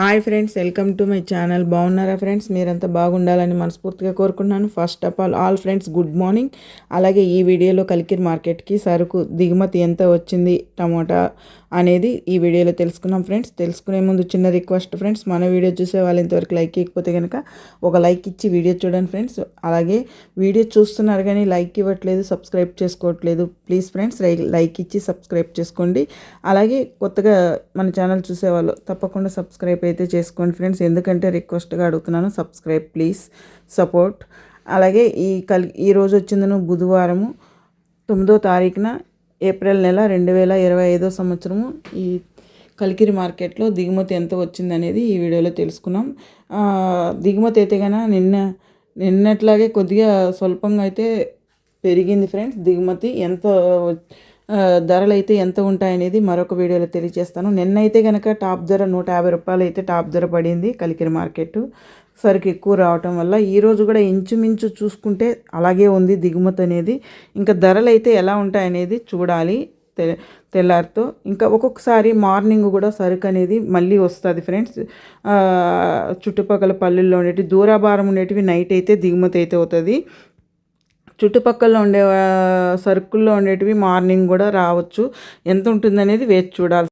Hi friends welcome to my channel. బాగున్నారా friends? మీరంతా బాగుండాలని మనస్ఫూర్తిగా కోరుకుంటున్నాను. First of all all friends good morning అలాగే ఈ వీడియోలో కలికిరి మార్కెట్కి సరుకు దిగుమతి ఎంత వచ్చింది టమోటా అనేది ఈ వీడియోలో తెలుసుకున్నాం ఫ్రెండ్స్. తెలుసుకునే ముందు చిన్న రిక్వెస్ట్ ఫ్రెండ్స్ మన వీడియో చూసే వాళ్ళు ఇంతవరకు లైక్ ఇవ్వకపోతే కనుక ఒక లైక్ ఇచ్చి వీడియో చూడండి ఫ్రెండ్స్. అలాగే వీడియో చూస్తున్నారు కానీ లైక్ ఇవ్వట్లేదు సబ్స్క్రైబ్ చేసుకోవట్లేదు ప్లీజ్ ఫ్రెండ్స్ లైక్ ఇచ్చి సబ్స్క్రైబ్ చేసుకోండి. అలాగే కొత్తగా మన ఛానల్ చూసేవాళ్ళు తప్పకుండా సబ్స్క్రైబ్ అయితే చేసుకోండి ఫ్రెండ్స్. ఎందుకంటే రిక్వెస్ట్గా అడుగుతున్నాను సబ్స్క్రైబ్ ప్లీజ్ సపోర్ట్. అలాగే ఈ కల్ ఈరోజు వచ్చిందను బుధవారము తొమ్మిదో తారీఖున ఏప్రిల్ నెల రెండు వేల ఇరవై ఐదో సంవత్సరము ఈ కలికిరి మార్కెట్లో దిగుమతి ఎంత వచ్చిందనేది ఈ వీడియోలో తెలుసుకున్నాం. దిగుమతి అయితే కన్నా నిన్న నిన్నట్లాగే కొద్దిగా స్వల్పంగా అయితే పెరిగింది ఫ్రెండ్స్. దిగుమతి ఎంత ధరలు అయితే ఎంత ఉంటాయనేది మరొక వీడియోలో తెలియజేస్తాను. నిన్నైతే కనుక టాప్ ధర నూట యాభై రూపాయలు అయితే టాప్ ధర పడింది కలికిరి మార్కెట్. సరికి ఎక్కువ రావటం వల్ల ఈరోజు కూడా ఇంచుమించు చూసుకుంటే అలాగే ఉంది దిగుమతి అనేది. ఇంకా ధరలు అయితే ఎలా ఉంటాయనేది చూడాలి తె తెల్లారితో. ఇంకా ఒక్కొక్కసారి మార్నింగ్ కూడా సరుకు అనేది మళ్ళీ వస్తుంది ఫ్రెండ్స్. చుట్టుపక్కల పల్లెల్లో ఉండేవి దూరాభారం ఉండేటివి నైట్ అయితే దిగుమతి అయితే అవుతుంది. చుట్టుపక్కల ఉండే సరుకుల్లో ఉండేటివి మార్నింగ్ కూడా రావచ్చు. ఎంత ఉంటుందనేది వేచి చూడాలి